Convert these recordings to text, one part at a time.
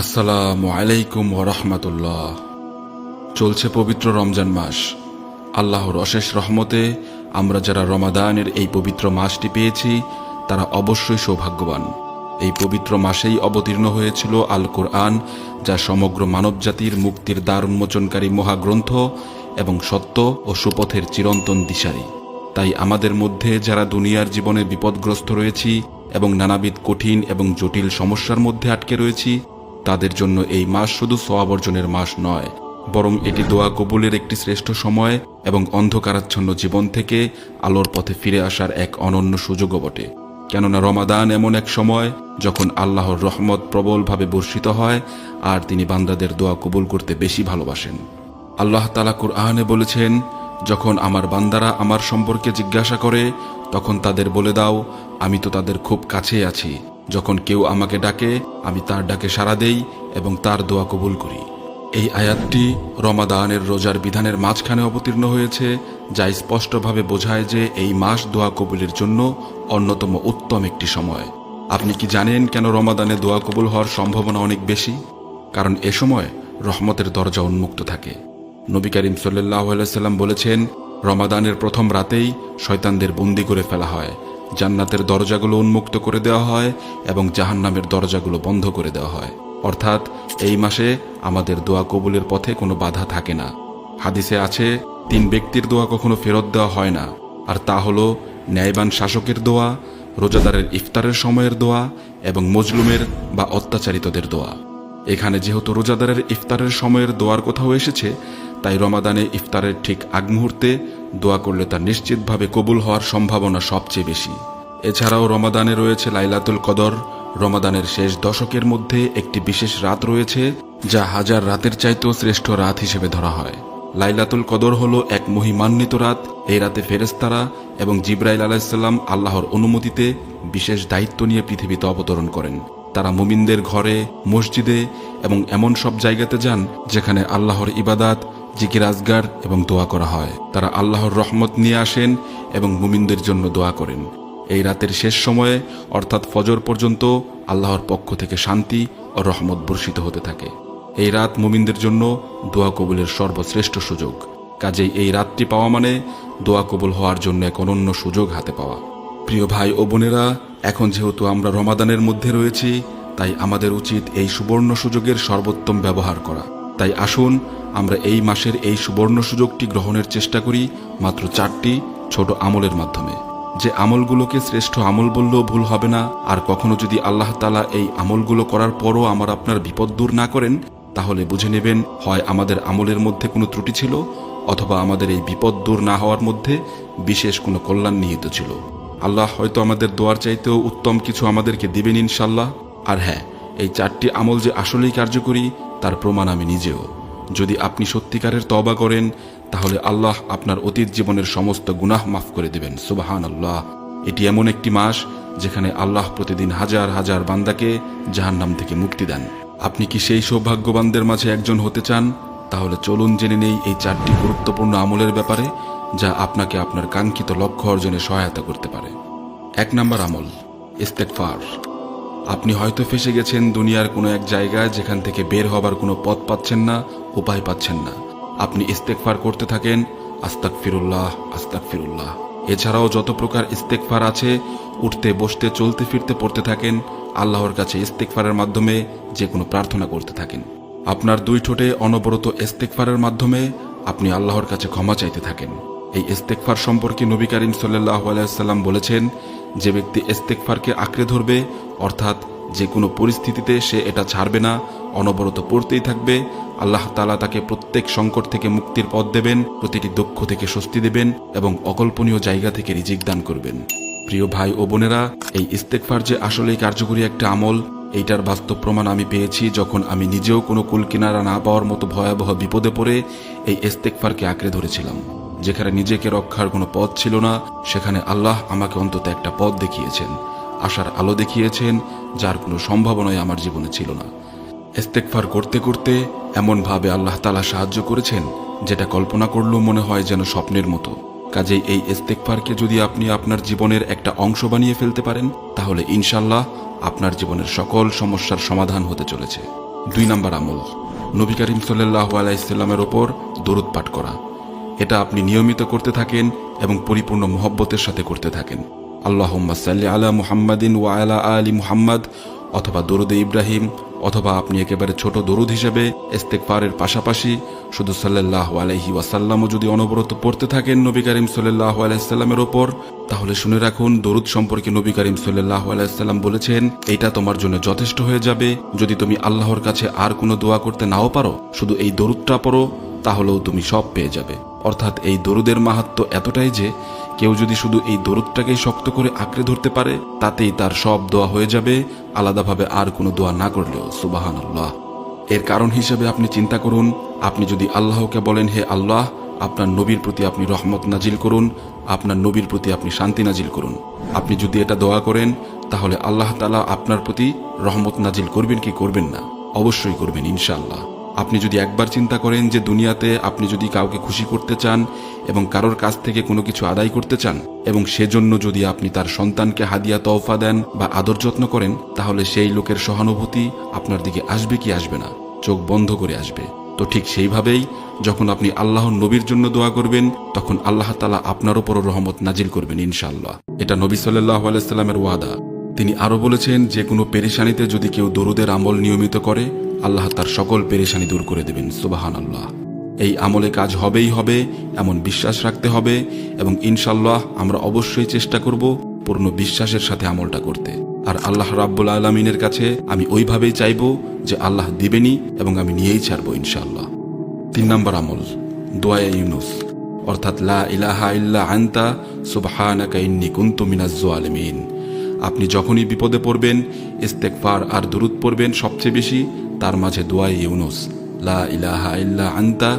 আসসালামু আলাইকুম ওরহমতুল্লাহ চলছে পবিত্র রমজান মাস। আল্লাহর অশেষ রহমতে আমরা যারা রমাদানের এই পবিত্র মাসটি পেয়েছি, তারা অবশ্যই সৌভাগ্যবান। এই পবিত্র মাসেই অবতীর্ণ হয়েছিল আল কোরআন যা সমগ্র মানবজাতির মুক্তির দ্বার উন্মোচনকারী মহাগ্রন্থ এবং সত্য ও সুপথের চিরন্তন দিশারি। তাই আমাদের মধ্যে যারা দুনিয়ার জীবনে বিপদগ্রস্ত রয়েছি এবং নানাবিধ কঠিন এবং জটিল সমস্যার মধ্যে আটকে রয়েছি তাদের জন্য এই মাস শুধু সোয়াব অর্জনের মাস নয়, বরং এটি দোয়া কবুলের একটি শ্রেষ্ঠ সময় এবং অন্ধকারাচ্ছন্ন জীবন থেকে আলোর পথে ফিরে আসার এক অনন্য সুযোগও বটে। কেননা রমাদান এমন এক সময় যখন আল্লাহর রহমত প্রবলভাবে বর্ষিত হয় আর তিনি বান্দাদের দোয়া কবুল করতে বেশি ভালোবাসেন। আল্লাহ তালা কুরআনে বলেছেন, যখন আমার বান্দারা আমার সম্পর্কে জিজ্ঞাসা করে, তখন তাদের বলে দাও, আমি তো তাদের খুব কাছে আছি। যখন কেউ আমাকে ডাকে, আমি তার ডাকে সাড়া দেই এবং তার দোয়া কবুল করি। এই আয়াতটি রমাদানের রোজার বিধানের মাঝখানে অবতীর্ণ হয়েছে, যা স্পষ্টভাবে বোঝায় যে এই মাস দোয়া কবুলের জন্য অন্যতম উত্তম একটি সময়। আপনি কি জানেন কেন রমাদানে দোয়া কবুল হওয়ার সম্ভাবনা অনেক বেশি? কারণ এ সময় রহমতের দরজা উন্মুক্ত থাকে। নবী করিম সাল্লাহ সাল্লাম বলেছেন, রমাদানের প্রথম রাতেই শয়তানদের বন্দি করে ফেলা হয়। জান্নাতের দরজাগুলো উন্মুক্ত করে দেওয়া হয় এবং জাহান্নামের দরজাগুলো বন্ধ করে দেওয়া হয়। অর্থাৎ, এই মাসে আমাদের দোয়া কবুলের পথে কোনো বাধা থাকে না। হাদিসে আছে, তিন ব্যক্তির দোয়া কখনো ফেরত দেওয়া হয় না। আর তা হলো ন্যায়বান শাসকের দোয়া, রোজাদারের ইফতারের সময়ের দোয়া এবং মজলুমের বা অত্যাচারিতদের দোয়া। এখানে যেহেতু রোজাদারের ইফতারের সময়ের দোয়ার কোথাও এসেছে, তাই রমাদানে ইফতারের ঠিক আগ মুহূর্তে দোয়া করলে তা নিশ্চিতভাবে কবুল হওয়ার সম্ভাবনা সবচেয়ে বেশি। এছাড়াও রমাদানে রয়েছে লাইলাতুল কদর। রমাদানের শেষ দশকের মধ্যে একটি বিশেষ রাত রয়েছে, যা হাজার রাতের চাইতেও শ্রেষ্ঠ রাত হিসেবে ধরা হয়। লাইলাতুল কদর হলো এক মহিমান্বিত রাত। এই রাতে ফেরেস্তারা এবং জিব্রাইল আলাহিসাল্লাম আল্লাহর অনুমতিতে বিশেষ দায়িত্ব নিয়ে পৃথিবীতে অবতরণ করেন। তারা মুমিনদের ঘরে, মসজিদে এবং এমন সব জায়গাতে যান যেখানে আল্লাহর ইবাদাত, জিকির আজগার এবং দোয়া করা হয়। তারা আল্লাহর রহমত নিয়ে আসেন এবং মুমিনদের জন্য দোয়া করেন। এই রাতের শেষ সময়ে, অর্থাৎ ফজর পর্যন্ত, আল্লাহর পক্ষ থেকে শান্তি ও রহমত বর্ষিত হতে থাকে। এই রাত মুমিনদের জন্য দোয়া কবুলের সর্বশ্রেষ্ঠ সুযোগ। কাজেই এই রাতটি পাওয়া মানে দোয়া কবুল হওয়ার জন্য এক অনন্য সুযোগ হাতে পাওয়া। প্রিয় ভাই ও বোনেরা, এখন যেহেতু আমরা রমাদানের মধ্যে রয়েছি, তাই আমাদের উচিত এই সুবর্ণ সুযোগের সর্বোত্তম ব্যবহার করা। তাই আসুন, আমরা এই মাসের এই সুবর্ণ সুযোগটি গ্রহণের চেষ্টা করি মাত্র চারটি ছোট আমলের মাধ্যমে। যে আমলগুলোকে শ্রেষ্ঠ আমল বললেও ভুল হবে না, আর কখনো যদি আল্লাহ তালা এই আমলগুলো করার পরও আমার আপনার বিপদ দূর না করেন, তাহলে বুঝে নেবেন, হয় আমাদের আমলের মধ্যে কোনো ত্রুটি ছিল, অথবা আমাদের এই বিপদ দূর না হওয়ার মধ্যে বিশেষ কোনো কল্যাণ নিহিত ছিল। আল্লাহ হয়তো আমাদের দোয়ার চাইতেও উত্তম কিছু আমাদেরকে দিবেন ইনশাল্লাহ। আর হ্যাঁ এই চারটি আমল যে আসলেই কার্যকরী, তার প্রমাণ আমি নিজেও। যদি আপনি সত্যিকারের তবা করেন, তাহলে আল্লাহ আপনার অতীত জীবনের সমস্ত গুনাহ মাফ করে দেবেন। সুবাহান আল্লাহ এটি এমন একটি মাস যেখানে আল্লাহ প্রতিদিন হাজার হাজার বান্দাকে জাহান্নাম থেকে মুক্তি দেন। আপনি কি সেই সৌভাগ্যবানদের মাঝে একজন হতে চান? তাহলে চলুন জেনে নেই এই চারটি গুরুত্বপূর্ণ আমলের ব্যাপারে। যা আপনাকে আপনার কাঙ্ক্ষিত লক্ষ্য অর্জনে সহায়তা করতে পারে। এক নম্বর আমল ইস্তেকফার আপনি হয়তো ফেসে গেছেন দুনিয়ার কোনো এক জায়গায় যেখান থেকে বের হবার কোনো পথ পাচ্ছেন না, উপায় পাচ্ছেন না। আপনি ইস্তেকফার করতে থাকেন আস্তাক ফিরুল্লাহ আস্তাক ফিরুল্লাহ এছাড়াও যত প্রকার ইস্তেকফার আছে, উঠতে, বসতে, চলতে, ফিরতে, পড়তে থাকেন, আল্লাহর কাছে ইস্তেকফারের মাধ্যমে যে কোনো প্রার্থনা করতে থাকেন। আপনার দুই ঠোঁটে অনবরত ইস্তেকফারের মাধ্যমে আপনি আল্লাহর কাছে ক্ষমা চাইতে থাকেন। এই ইস্তেকফার সম্পর্কে নবী করিম সাল্লাহ আলাইসাল্লাম বলেছেন, যে ব্যক্তি ইস্তেকফারকে আঁকড়ে ধরবে, অর্থাৎ যে কোনো পরিস্থিতিতে সে এটা ছাড়বে না, অনবরত পড়তেই থাকবে, আল্লাহ তালা তাকে প্রত্যেক সংকট থেকে মুক্তির পথ দেবেন, প্রতিটি দক্ষ থেকে স্বস্তি দেবেন এবং অকল্পনীয় জায়গা থেকে রিজিক দান করবেন। প্রিয় ভাই ও বোনেরা, এই ইস্তেকফার যে আসলেই কার্যকরী একটা আমল, এইটার বাস্তব প্রমাণ আমি পেয়েছি যখন আমি নিজেও কোনো কুলকিনারা না পাওয়ার মতো ভয়াবহ বিপদে পড়ে এই ইস্তেকফারকে আঁকড়ে ধরেছিলাম। যেখানে নিজেকে রক্ষার কোনো পথ ছিল না, সেখানে আল্লাহ আমাকে অন্তত একটা পথ দেখিয়েছেন, আশার আলো দেখিয়েছেন, যার কোনো সম্ভাবনাই আমার জীবনে ছিল না। ইস্তেকফার করতে করতে এমনভাবে আল্লাহ তালা সাহায্য করেছেন, যেটা কল্পনা করলেও মনে হয় যেন স্বপ্নের মতো। কাজেই এই ইস্তেকফারকে যদি আপনি আপনার জীবনের একটা অংশ বানিয়ে ফেলতে পারেন, তাহলে ইনশাল্লাহ আপনার জীবনের সকল সমস্যার সমাধান হতে চলেছে। দুই নম্বর আমল, নবী করিম সাল্লাহ আলাইসাল্লামের ওপর দরুদ পাঠ করা। এটা আপনি নিয়মিত করতে থাকেন এবং পরিপূর্ণ মোহব্বতের সাথে করতে থাকেন। আল্লাহ সাল্লি আলা মুহাম্মাদিন ওয়া আলা আলী মুহাম্মদ, অথবা দরুদে ইব্রাহিম, অথবা আপনি একেবারে ছোট দরুদ হিসেবে ইস্তেকফারের পাশাপাশি শুধু সাল্লাহ আলাইহি ওয়াসাল্লামও যদি অনবরত পড়তে থাকেন নবী করিম সাল্লাহ আলাইসাল্লামের ওপর, তাহলে শুনে রাখুন, দরুদ সম্পর্কে নবী করিম সাল্লাহ আলাইসাল্লাম বলেছেন এটা তোমার জন্য যথেষ্ট হয়ে যাবে। যদি তুমি আল্লাহর কাছে আর কোনো দোয়া করতে নাও পারো, শুধু এই দরুদটা পড়ো, তাহলেও তুমি সব পেয়ে যাবে। অর্থাৎ এই দরুদের মাহাত্ম এতটাই যে কেউ যদি শুধু এই দরুদটাকেই শক্ত করে আঁকড়ে ধরতে পারে, তাতেই তার সব দোয়া হয়ে যাবে। আলাদাভাবে আর কোনো দোয়া না করলেও সুবাহান আল্লাহ এর কারণ হিসেবে আপনি চিন্তা করুন, আপনি যদি আল্লাহকে বলেন, হে আল্লাহ, আপনার নবীর প্রতি আপনি রহমত নাজিল করুন, আপনার নবীর প্রতি আপনি শান্তি নাজিল করুন। আপনি যদি এটা দোয়া করেন, তাহলে আল্লাহ তালা আপনার প্রতি রহমত নাজিল করবেন কি করবেন না? অবশ্যই করবেন, ইনশাআল্লাহ। আপনি যদি একবার চিন্তা করেন যে দুনিয়াতে আপনি যদি কাউকে খুশি করতে চান এবং কারোর কাছ থেকে কোনো কিছু আদায় করতে চান এবং সেজন্য যদি আপনি তার সন্তানকে হাদিয়া, তওফা দেন বা আদর যত্ন করেন, তাহলে সেই লোকের সহানুভূতি আপনার দিকে আসবে কি আসবে না? চোখ বন্ধ করে আসবে। তো ঠিক সেইভাবেই যখন আপনি আল্লাহর নবীর জন্য দোয়া করবেন, তখন আল্লাহ তালা আপনার ওপরও রহমত নাজিল করবেন ইনশাআল্লাহ। এটা নবী সাল্লাহ আলাইস্লামের ওয়াদা। তিনি আরও বলেছেন, যে কোনো পেরেশানিতে যদি কেউ দরুদের আমল নিয়মিত করে আল্লাহ তার সকল পেরেশানি দূর করে দেবেন সুবাহান আল্লাহ এই আমলে কাজ হবেই হবে, এমন বিশ্বাস রাখতে হবে এবং ইনশাল্লাহ আমরা অবশ্যই চেষ্টা করব পূর্ণ বিশ্বাসের সাথে আমলটা করতে। আর আল্লাহ রাব্বুল আলমিনের কাছে আমি ওইভাবেই চাইব যে আল্লাহ দিবেনি এবং আমি নিয়েই ছাড়বো ইনশাল্লাহ তিন নম্বর আমল দোয়া ইউনুস। অর্থাৎ, লা ইলাহা ইল্লা আন্তা, সুবহানাকা ইন্নী কুনতু মিনাজ জালিমিন। আপনি যখনই বিপদে পড়বেন ইস্তেকফার আর দুরুদ পড়বেন সবচেয়ে বেশি তার মাঝে দোয়াই ইউনুস, লা আন্তা,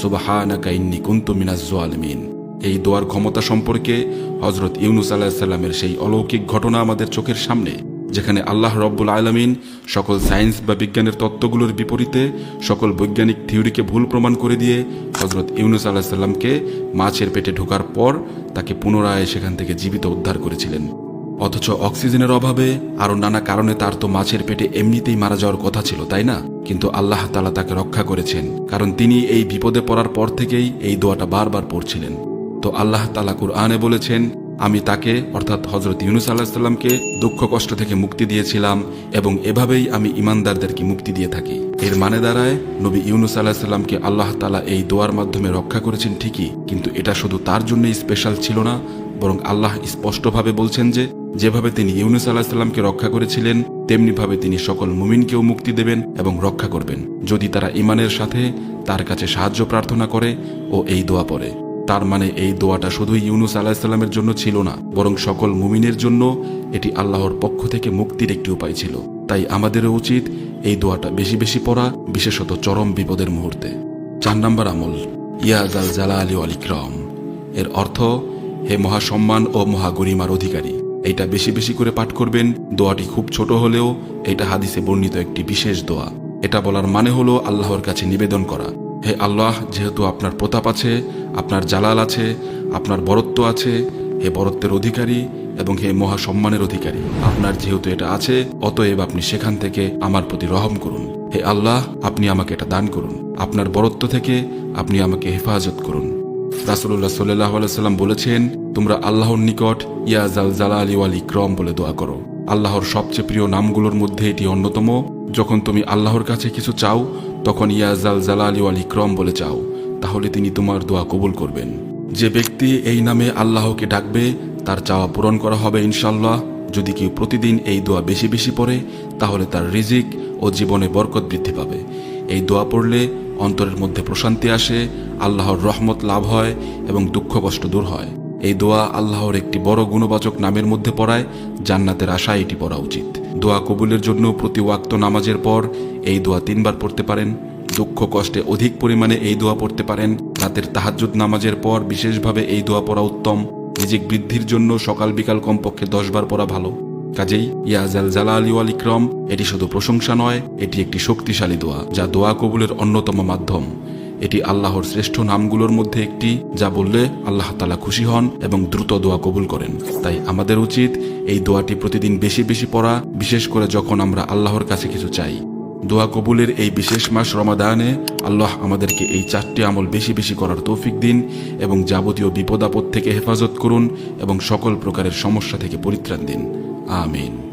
সুবহানাকা কুনতু মিনাজ জালিমিন এই দোয়ার ক্ষমতা সম্পর্কে হজরত ইউনুস আলাহিসাল্লামের সেই অলৌকিক ঘটনা আমাদের চোখের সামনে, যেখানে আল্লাহ রব্বুল আলমিন সকল সায়েন্স বা বিজ্ঞানের তত্ত্বগুলোর বিপরীতে সকল বৈজ্ঞানিক থিওরিকে ভুল প্রমাণ করে দিয়ে হজরত ইউনুস আলাহিসাল্লামকে মাছের পেটে ঢোকার পর তাকে পুনরায় সেখান থেকে জীবিত উদ্ধার করেছিলেন। অথচ অক্সিজেনের অভাবে আরও নানা কারণে তার তো মাছের পেটে এমনিতেই মারা যাওয়ার কথা ছিল, তাই না? কিন্তু আল্লাহ তালা তাকে রক্ষা করেছেন, কারণ তিনি এই বিপদে পড়ার পর থেকেই এই দোয়াটা বারবার পড়ছিলেন। তো আল্লাহ তালা কুরআনে বলেছেন, আমি তাকে, অর্থাৎ হজরত ইউনুস আল্লাহিসাল্লামকে দুঃখ কষ্ট থেকে মুক্তি দিয়েছিলাম এবং এভাবেই আমি ইমানদারদেরকে মুক্তি দিয়ে থাকি। এর মানে দাঁড়ায়, নবী ইউনুস আল্লাহিসাল্লামকে আল্লাহ তালা এই দোয়ার মাধ্যমে রক্ষা করেছেন ঠিকই, কিন্তু এটা শুধু তার জন্যই স্পেশাল ছিল না বরং আল্লাহ স্পষ্টভাবে বলছেন যে, যেভাবে তিনি ইউনুস আলাহিসাল্লামকে রক্ষা করেছিলেন, তেমনিভাবে তিনি সকল মুমিনকেও মুক্তি দেবেন এবং রক্ষা করবেন। যদি তারা ইমানের সাথে তার কাছে সাহায্য প্রার্থনা করে ও এই দোয়া পড়ে। তার মানে এই দোয়াটা শুধু ইউনুস আলাহিসাল্লামের জন্য ছিল না, বরং সকল মুমিনের জন্য এটি আল্লাহর পক্ষ থেকে মুক্তির একটি উপায় ছিল। তাই আমাদেরও উচিত এই দোয়াটা বেশি বেশি পড়া, বিশেষত চরম বিপদের মুহূর্তে। চার নম্বর আমল ইয়াজাল জালা আলী আলিক্রম এর অর্থ হে মহাসম্মান ও মহাগরিমার অধিকারী, এইটা বেশি বেশি করে পাঠ করবেন। দোয়াটি খুব ছোট হলেও এটা হাদিসে বর্ণিত একটি বিশেষ দোয়া। এটা বলার মানে হলো আল্লাহর কাছে নিবেদন করা। হে আল্লাহ, যেহেতু আপনার প্রতাপ আছে, আপনার জালাল আছে, আপনার বরত্ব আছে, হে বরত্বের অধিকারী এবং হে মহাসম্মানের অধিকারী, আপনার যেহেতু এটা আছে, অতএব আপনি সেখান থেকে আমার প্রতি রহম করুন। হে আল্লাহ, আপনি আমাকে এটা দান করুন। আপনার বরত্ব থেকে আপনি আমাকে হেফাজত করুন। রাসুল্লাহ সাল্লাহ সাল্লাম বলেছেন, তোমরা আল্লাহর নিকট ইয়া জাল জালা আলী ওয়াল ইক্রম বলে দোয়া করো। আল্লাহর সবচেয়ে প্রিয় নামগুলোর মধ্যে এটি অন্যতম। যখন তুমি আল্লাহর কাছে কিছু চাও, তখন ইয়া জাল জালা আলী ওয়াল ইক্রম বলে চাও। তাহলে তিনি তোমার দোয়া কবুল করবেন। যে ব্যক্তি এই নামে আল্লাহকে ডাকবে, তার চাওয়া পূরণ করা হবে ইনশাল্লাহ যদি কেউ প্রতিদিন এই দোয়া বেশি বেশি পড়ে, তাহলে তার রিজিক ও জীবনে বরকত বৃদ্ধি পাবে। এই দোয়া পড়লে অন্তরের মধ্যে প্রশান্তি আসে, আল্লাহর রহমত লাভ হয় এবং দুঃখ কষ্ট দূর হয়। এই দোয়া আল্লাহর একটি বড় গুণবাচক নামের মধ্যে পড়ায়, জান্নাতের আশা এটি পড়া উচিত। দোয়া কবুলের জন্য প্রতি ওয়াক্ত নামাজের পর এই দোয়া তিনবার পড়তে পারেন। দুঃখ কষ্টে অধিক পরিমাণে এই দোয়া পড়তে পারেন। রাতের তাহাজ্জুদ নামাজের পর বিশেষভাবে এই দোয়া পড়া উত্তম। রিজিক বৃদ্ধির জন্য সকাল বিকাল কমপক্ষে দশবার পড়া ভালো। কাজেই ইয়াজাল জালা আলী আল ইকরম, এটি শুধু প্রশংসা নয়, এটি একটি শক্তিশালী দোয়া, যা দোয়া কবুলের অন্যতম মাধ্যম। এটি আল্লাহর শ্রেষ্ঠ নামগুলোর মধ্যে একটি, যা বললে আল্লাহ তালা খুশি হন এবং দ্রুত দোয়া কবুল করেন। তাই আমাদের উচিত এই দোয়াটি প্রতিদিন বেশি বেশি পড়া, বিশেষ করে যখন আমরা আল্লাহর কাছে কিছু চাই। দোয়া কবুলের এই বিশেষ মাস রমাদানে আল্লাহ আমাদেরকে এই চারটি আমল বেশি বেশি করার তৌফিক দিন এবং যাবতীয় বিপদ আপদ থেকে হেফাজত করুন এবং সকল প্রকারের সমস্যা থেকে পরিত্রাণ দিন। আমিন।